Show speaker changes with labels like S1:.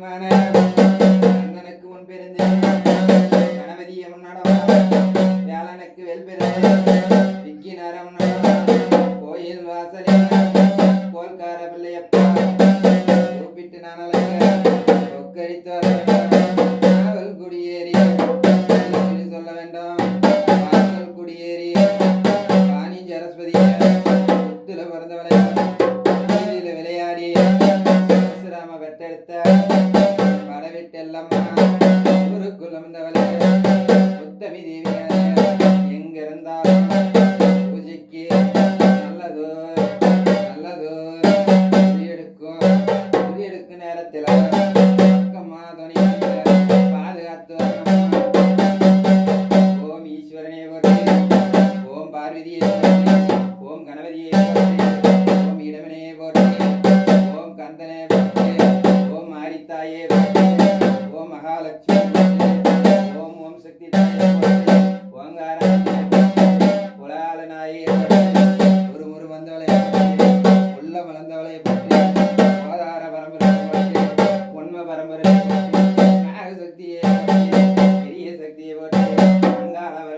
S1: கண்ணனுக்கு முன் பிறந்து கணபதிய முன்னடவா? வேலனுக்கு வெல்பிற ஓம் பார்வதியே ஓம் கணபதியே ஓம் இடமனே போற்றி. ஓம் கந்தனே போற்றி. ஓம் ஆரித்தாயே ஓம் மகாலட்சுமி ஓம் ஓம் சக்தி பரம்பரை பற்றி. பெரிய சக்தியை பற்றி. அங்காரவரை